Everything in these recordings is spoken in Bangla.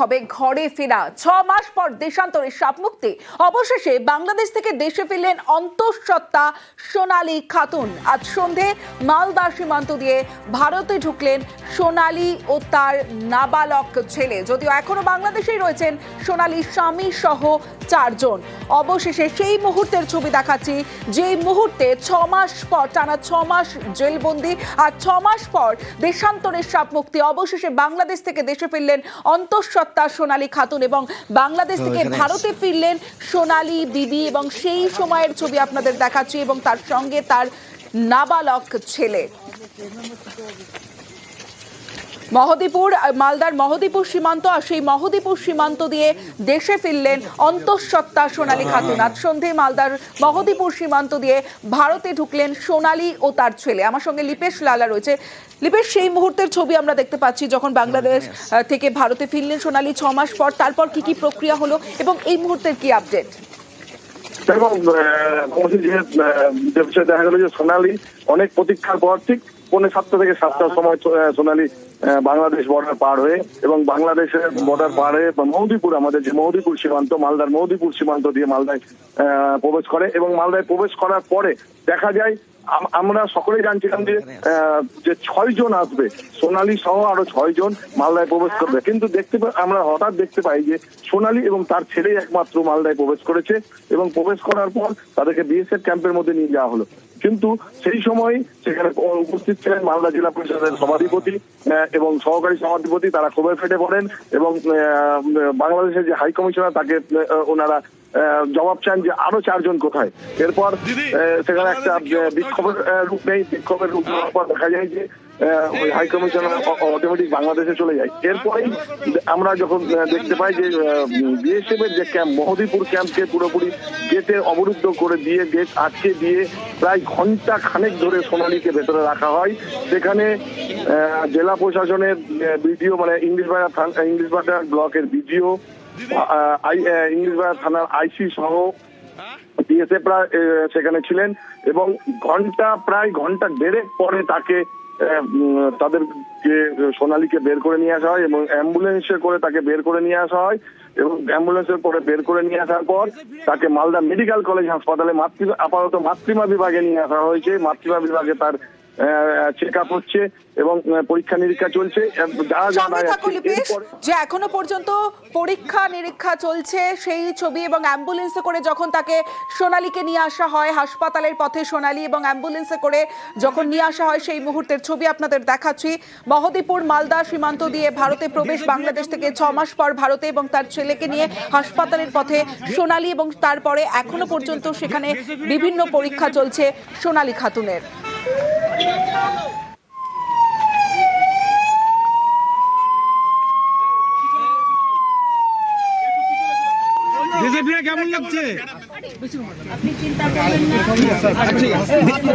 হবে ঘরে ফেরা। ছ মাস পর দেশান্তরের সাপ মুক্তি অবশেষে বাংলাদেশ থেকে দেশে ফিরলেন অন্তঃসত্ত্বা সোনালী খাতুন। আজ সন্ধে মালদা সীমান্ত দিয়ে ভারতে ঢুকলেন সোনালী ও তার নাবালক ছেলে। যদিও এখনও বাংলাদেশেই রয়েছেন সোনালী স্বামী সহ চারজন। অবশেষে সেই মুহূর্তের ছবি দেখাচ্ছি। যেই মুহূর্তে ছ মাস পর, টানা ছ মাস জেলবন্দি আর ছ মাস পর দেশান্তরের সাপ মুক্তি অবশেষে বাংলাদেশ থেকে দেশে ফিরলেন অন্তঃসত্ত্বা সোনালী খাতুন এবং বাংলাদেশ থেকে ভারতে ফিরলেন সোনালী দিদি এবং সেই সময়ের ছবি আপনাদের দেখাচ্ছি এবং তার সঙ্গে তার নাবালক ছেলে। মহদীপুর মালদার মহদীপুর সীমান্ত আর সেই মহদীপুর সীমান্ত দিয়ে দেশে ফিরলেন অন্তঃসত্ত্বা সোনালী খাতুন আজ সন্ধে মালদার মহদীপুর সীমান্ত দিয়ে ভারতে ঢুকলেন সোনালী ও তার ছেলে। আমার সঙ্গে লিপেশ লালা রয়েছে। লিপেশ সেই মুহূর্তের ছবি আমরা দেখতে পাচ্ছি যখন বাংলাদেশ থেকে ভারতে ফিরলেন সোনালী ছ মাস পর। তারপর কি কি প্রক্রিয়া হলো এবং এই মুহূর্তের কি আপডেট? এবং যে বিষয়ে দেখা গেল যে সোনালী অনেক প্রতীক্ষার পর ঠিক পৌনে সাতটা থেকে সাতটার সময় সোনালি বাংলাদেশ বর্ডার পার হয়ে এবং বাংলাদেশের বর্ডার পার হয়ে মৌদিপুর, আমাদের যে মৌদিপুর সীমান্ত, মালদার মৌদিপুর সীমান্ত দিয়ে মালদায় প্রবেশ করে এবং মালদায় প্রবেশ করার পরে দেখা যায় আমরা সকলেই জানছিলাম যে যে ছয় জন আসবে সোনালী সহ আরও ছয় জন মালদায় প্রবেশ করবে। কিন্তু দেখতে আমরা হঠাৎ দেখতে পাই যে সোনালি এবং তার ছেলেই একমাত্র মালদায় প্রবেশ করেছে এবং প্রবেশ করার পর তাদেরকে বিএসএফ ক্যাম্পের মধ্যে নিয়ে যাওয়া হলো। কিন্তু সেই সময় সেখানে উপস্থিত ছিলেন মালদা জেলা পরিষদের সভাধিপতি এবং সহকারী সভাধিপতি তারা ক্ষোভে ফেটে পড়েন এবং আহ, বাংলাদেশের যে হাই কমিশনার তাকে ওনারা জবাব চান যে আরও চারজন কোথায়। এরপর সেখানে একটা বিক্ষোভের রূপ নেই বিক্ষোভের রূপ নেওয়ার পর দেখা যায় যে ওই হাই কমিশনার অটোমেটিক বাংলাদেশে চলে যায়। এরপরেই আমরা যখন দেখতে পাই যে বিএসএফ এর যে ক্যাম্প মহদীপুর ক্যাম্পকে পুরোপুরি গেটে অবরুদ্ধ করে দিয়ে গেট আটকে দিয়ে প্রায় ঘণ্টা খানেক ধরে সোনালীকে ভেতরে রাখা হয়। সেখানে জেলা প্রশাসনের বিডিও মানে ইংলিশ বাজার ইংলিশ বাজার ব্লকের বিডিও ইংলিশ বাজার থানার আইসি সহ বিএসএফরা সেখানে ছিলেন এবং ঘণ্টা, প্রায় ঘণ্টা দেড়েক পরে তাকে তাদেরকে সোনালীকে বের করে নিয়ে আসা হয় এবং অ্যাম্বুলেন্সে করে তাকে বের করে নিয়ে আসা হয় এবং অ্যাম্বুলেন্সের পরে বের করে নিয়ে আসার পর তাকে মালদা মেডিকেল কলেজ হাসপাতালে মাতৃ, আপাতত মাতৃমা বিভাগে নিয়ে আসা হয়েছে। মাতৃমা বিভাগে তার চেক আপ হচ্ছে এবং পরীক্ষা নিরীক্ষা চলছে। যে এখনও পর্যন্ত পরীক্ষা নিরীক্ষা চলছে সেই ছবি এবং অ্যাম্বুলেন্সে করে যখন তাকে সোনালীকে নিয়ে আসা হয় হাসপাতালের পথে সোনালী এবং অ্যাম্বুলেন্সে করে যখন নিয়ে আসা হয় সেই মুহূর্তের ছবি আপনাদের দেখাচ্ছি। মহদীপুর মালদা সীমান্ত দিয়ে ভারতে প্রবেশ বাংলাদেশ থেকে ছ মাস পর ভারতে এবং তার ছেলেকে নিয়ে হাসপাতালের পথে সোনালী এবং তারপরে এখনও পর্যন্ত সেখানে বিভিন্ন পরীক্ষা চলছে সোনালী খাতুনের। দেশে ফিরে কেমন লাগছে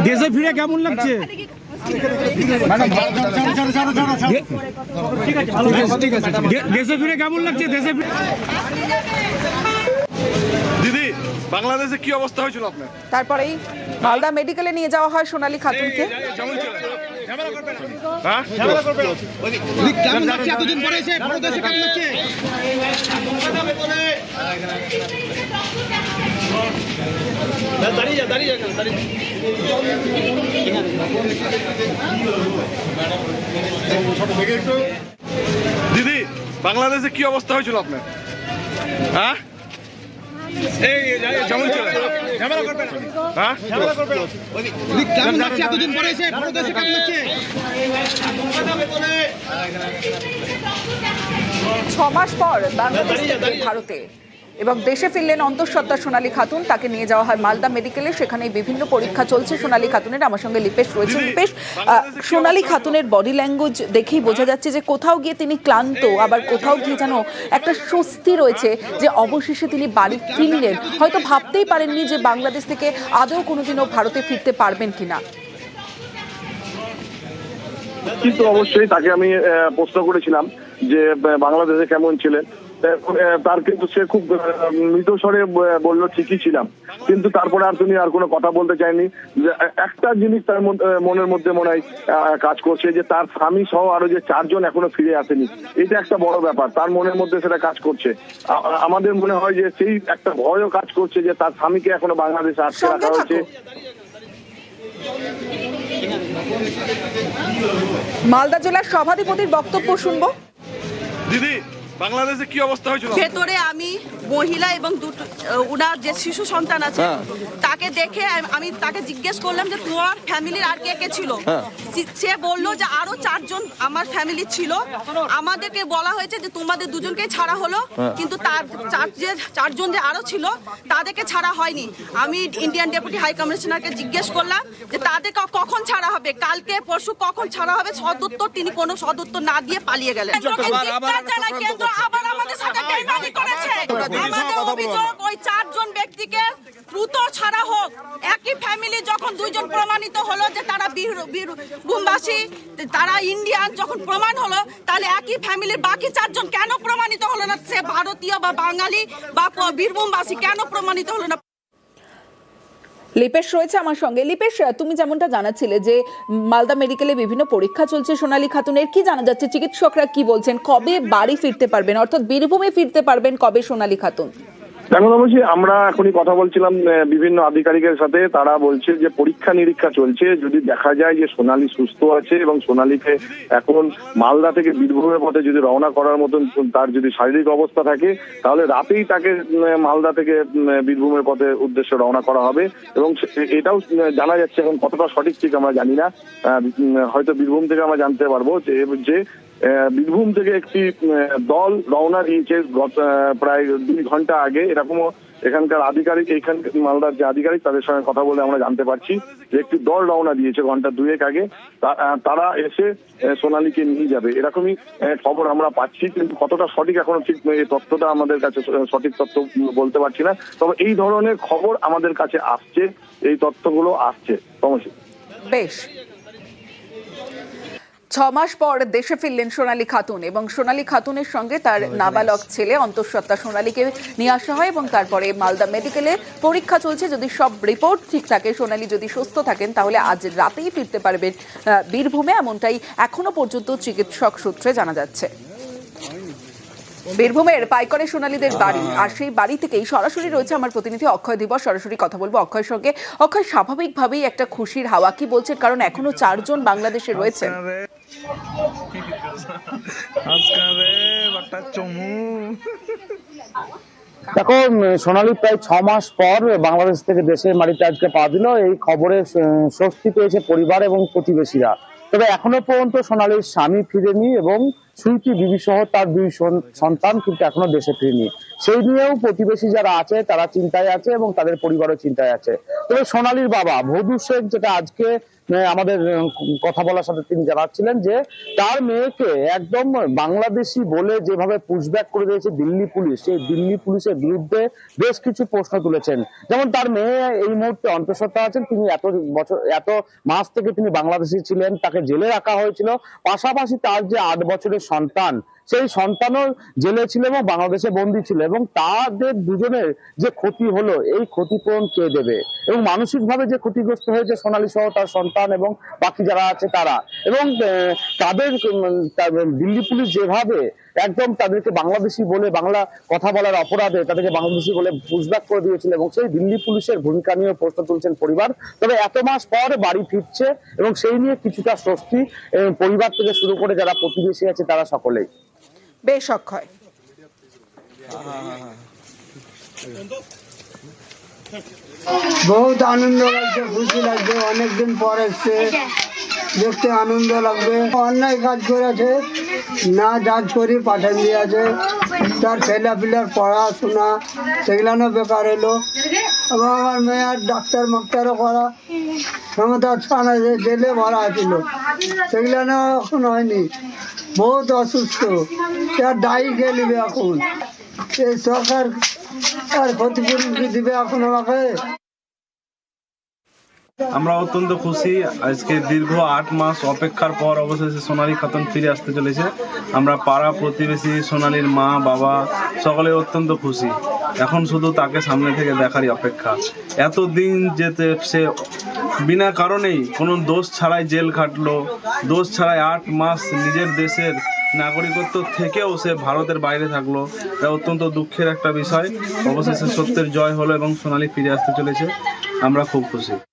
দেশে ফিরে কেমন লাগছে দেশে ফিরে কেমন লাগছে দেশে দিদি বাংলাদেশে কি অবস্থা হয়েছিল আপনার? তারপরেই মালদা মেডিকেলে নিয়ে যাওয়া হয় সোনালী খাতুনকে। হ্যাঁ? দিদি বাংলাদেশে কি অবস্থা হয়েছিল আপনার? হ্যাঁ? ছ মাস পর বাংলাদেশ ভারতে। এবং দেশে ফিরলেন অন্তঃসত্ত্বা সোনালী খাতুন। তাকে নিয়ে যাওয়া হয় মালদা মেডিকেলে। সেখানে বিভিন্ন পরীক্ষা চলছে। সোনালী খাতুনের আমার সঙ্গে লিপেশ রয়েছে। লিপেশ আহ, সোনালী খাতুনের বডি ল্যাঙ্গুয়েজ দেখেই বোঝা যাচ্ছে যে কোথাও গিয়ে তিনি ক্লান্ত আবার কোথাও গিয়ে যেন একটা স্বস্তি রয়েছে যে অবশেষে তিনি বাড়ি ফিরলেন। হয়তো ভাবতেই পারেননি যে বাংলাদেশ থেকে আদৌ কোনোদিনও ভারতে ফিরতে পারবেন কিনা। কিন্তু অবশ্যই তাকে আমি প্রশ্ন করেছিলাম। যে বাংলাদেশে কেমন ছিলেন তার কিন্তু সে খুব আহ, মৃত স্বরে বলল ঠিকই ছিলাম। কিন্তু তারপরে আর তুমি আর কোনো কথা বলতে চাইনি যে একটা জিনিস তার মন- মনের মধ্যে মনে হয় কাজ করছে যে তার স্বামী সহ আরও যে চারজন এখনও ফিরে আসেনি। এটা একটা বড় ব্যাপার তার মনের মধ্যে সেটা কাজ করছে। আমাদের মনে হয় যে সেই একটা ভয়ও কাজ করছে যে তার স্বামীকে এখনও বাংলাদেশে আটকে রাখা হয়েছে। মালদা জেলার সভাধিপতির বক্তব্য শুনব। দিদি বাংলাদেশে কি অবস্থা হয়েছিল? ভেতরে আমি মহিলা এবং দুটো ওনার যে শিশু সন্তান আছে তাকে দেখে আমি তাকে জিজ্ঞেস করলাম যে তোমার ফ্যামিলির আর কে কে ছিল? সে- সে বলল যে আরও চারজন আমার ফ্যামিলি ছিল। আমাদেরকে বলা হয়েছে যে তোমাদের দুজনকে ছাড়া হলো। কিন্তু তার চার যে চারজন যে আরও ছিল তাদেরকে ছাড়া হয়নি। আমি ইন্ডিয়ান ডেপুটি হাই কমিশনারকে জিজ্ঞেস করলাম যে তাদেরকে কখন ছাড়া হবে? কালকে পরশু কখন ছাড়া হবে? সদুত্তর তিনি কোনো সদুত্তর না দিয়ে পালিয়ে গেলেন। কেন্দ্র আবার আমাদের সাথে বেইমানি করেছে। আমাদের অভিযোগ ওই চারজন ব্যক্তিকে দ্রুত ছাড়া হোক। একই ফ্যামিলি যখন দুইজন প্রমাণিত হলো যে তারা বীর- বীরভূমবাসী তারা ইন্ডিয়ান যখন প্রমাণ হলো তাহলে একই ফ্যামিলির বাকি চারজন কেন প্রমাণিত হলো না? সে ভারতীয় বা বাঙালি বা বীরভূমবাসী কেন প্রমাণিত হলো না? লিপেশ রয়েছে আমার সঙ্গে। লিপেশ তুমি যেমনটা জানাচ্ছিলে যে মালদা মেডিকেলে বিভিন্ন পরীক্ষা চলছে সোনালী খাতুনের, কি জানা যাচ্ছে? চিকিৎসকরা কি বলছেন? কবে বাড়ি ফিরতে পারবেন? অর্থাৎ বীরভূমে ফিরতে পারবেন কবে সোনালী খাতুন? এখন অবশ্যই আমরা এখনই কথা বলছিলাম বিভিন্ন আধিকারিকের সাথে। তারা বলছে যে পরীক্ষা নিরীক্ষা চলছে। যদি দেখা যায় যে সোনালী সুস্থ আছে এবং সোনালীকে এখন মালদা থেকে বীরভূমের পথে যদি রওনা করার মতন তার যদি শারীরিক অবস্থা থাকে, তাহলে রাতেই তাকে মালদা থেকে বীরভূমের পথে উদ্দেশ্যে রওনা করা হবে। এবং এটাও জানা যাচ্ছে এখন কতটা সঠিক ঠিক আমরা জানি না। হয়তো বীরভূম থেকে আমরা জানতে পারব যে বীরভূম থেকে একটি দল রওনা দিয়েছে গত প্রায় দুই ঘণ্টা আগে। এরকমও এখানকার আধিকারিক এইখান মালদার যে আধিকারিক, তাদের সঙ্গে কথা বলে আমরা জানতে পারছি যে একটি দল রওনা দিয়েছে ঘণ্টা দুয়েক আগে। তারা এসে সোনালীকে নিয়ে যাবে। এরকমই খবর আমরা পাচ্ছি, কিন্তু কতটা সঠিক এখনও ঠিক এই তথ্যটা আমাদের কাছে সঠিক তথ্য বলতে পারছি না। তবে এই ধরনের খবর আমাদের কাছে আসছে, এই তথ্যগুলো আসছে। সমস্যা বেশ। ছ মাস পর দেশে ফিরলেন সোনালী খাতুন এবং সোনালী খাতুনের সঙ্গে তার নাবালক ছেলে অন্তঃসত্ত্বা সোনালীকে নিয়ে আসা হয় এবং তারপরে মালদা মেডিকেলে পরীক্ষা চলছে। যদি সব রিপোর্ট ঠিক থাকে সোনালী যদি সুস্থ থাকেন তাহলে আজ রাতেই ফিরতে পারবেন বীরভূমে। এমনটাই এখনও পর্যন্ত চিকিৎসক সূত্রে জানা যাচ্ছে। বীরভূমের পাইকরে সোনালীদের বাড়ি আর সেই বাড়ি থেকেই সরাসরি রয়েছে আমার প্রতিনিধি অক্ষয় দিবস। সরাসরি কথা বলব অক্ষয়ের সঙ্গে। অক্ষয় স্বাভাবিকভাবেই একটা খুশির হাওয়া কি বলছে কারণ এখনও চারজন বাংলাদেশে রয়েছে দেখো সোনালী প্রায় ছ মাস পর বাংলাদেশ থেকে দেশের মাটিতে আজকে পা দিল। এই খবরে স্বস্তি পেয়েছে পরিবার এবং প্রতিবেশীরা। তবে এখনও পর্যন্ত সোনালীর স্বামী ফিরেনি এবং সুইটি বিবি সহ তার দুই সন্তান কিন্তু এখনও দেশে ফিরেনি। সেই নিয়েও প্রতিবেশী যারা আছে, তারা চিন্তায় আছে এবং তাদের পরিবারও চিন্তায় আছে। তবে সোনালীর বাবা, ভৌদু শেখ, যেটা আজকে আমাদের কথা বলার সাথে তিনি জানাচ্ছিলেন যে তার মেয়েকে একদম বাংলাদেশি বলে যেভাবে পুশব্যাক করে দিয়েছে দিল্লি পুলিশ, সেই দিল্লি পুলিশের বিরুদ্ধে বেশ কিছু প্রশ্ন তুলেছেন। যেমন তার মেয়ে এই মুহূর্তে অন্তঃসত্ত্বা আছেন, তিনি এত বছর, এত মাস থেকে তিনি বাংলাদেশি ছিলেন, তাকে জেলে রাখা হয়েছিল। পাশাপাশি তার যে আট বছরের সন্তান সেই সন্তানও জেলে ছিল এবং বাংলাদেশে বন্দী ছিল এবং তাদের দুজনের যে ক্ষতি হলো, এই ক্ষতিপূরণ কে দেবে? এবং মানসিকভাবে যে ক্ষতিগ্রস্ত হয়েছে সোনালী সহ তার সন্তান এবং বাকি যারা আছে তারা। এবং তাদের দিল্লি পুলিশ যেভাবে একদম তাদেরকে বাংলাদেশি বলে, বাংলা কথা বলার অপরাধে তাদেরকে বাংলাদেশি বলে পুশব্যাক করে দিয়েছিল এবং সেই দিল্লি পুলিশের ভূমিকা নিয়ে প্রশ্ন তুলছেন পরিবার। তবে এত মাস পর বাড়ি ফিরছে এবং সেই নিয়ে কিছুটা স্বস্তি পরিবার থেকে শুরু করে যারা প্রতিবেশী আছে তারা সকলেই। বেশ অক্ষয়। বহুত আনন্দ লাগছে, খুশি লাগছে, অনেকদিন পর এসছে। দেখতে আনন্দ লাগবে। অন্যায় কাজ করেছে, না যাচ করি পাঠান দিয়েছে, তার ছেলে পিলার পড়াশোনা, সেগুলানো বেকার এলো। এবং আমার মেয়ের ডাক্তার মাক্তারও করা ক্ষমতা ছাড়া জেলে ভরা ছিল। সেগুলানো এখন হয়নি। বহুত অসুস্থ। তার দায়ী এখন? এই সরকার আর ক্ষতিপূরণ দিবে এখন আমাকে? আমরা অত্যন্ত খুশি। আজকে দীর্ঘ আট মাস অপেক্ষার পর অবশেষে সোনালী খাতুন ফিরে আসতে চলেছে। আমরা পাড়া প্রতিবেশী সোনালীর মা, বাবা সকলে অত্যন্ত খুশি। এখন শুধু তাকে সামনে থেকে দেখারই অপেক্ষা। এতদিন যেতে সে বিনা কারণেই কোনো দোষ ছাড়াই জেল খাটলো। দোষ ছাড়াই আট মাস নিজের দেশের নাগরিকত্ব থেকেও সে ভারতের বাইরে থাকল। এটা অত্যন্ত দুঃখের একটা বিষয়। অবশেষে সত্যের জয় হলো এবং সোনালী ফিরে আসতে চলেছে। আমরা খুব খুশি।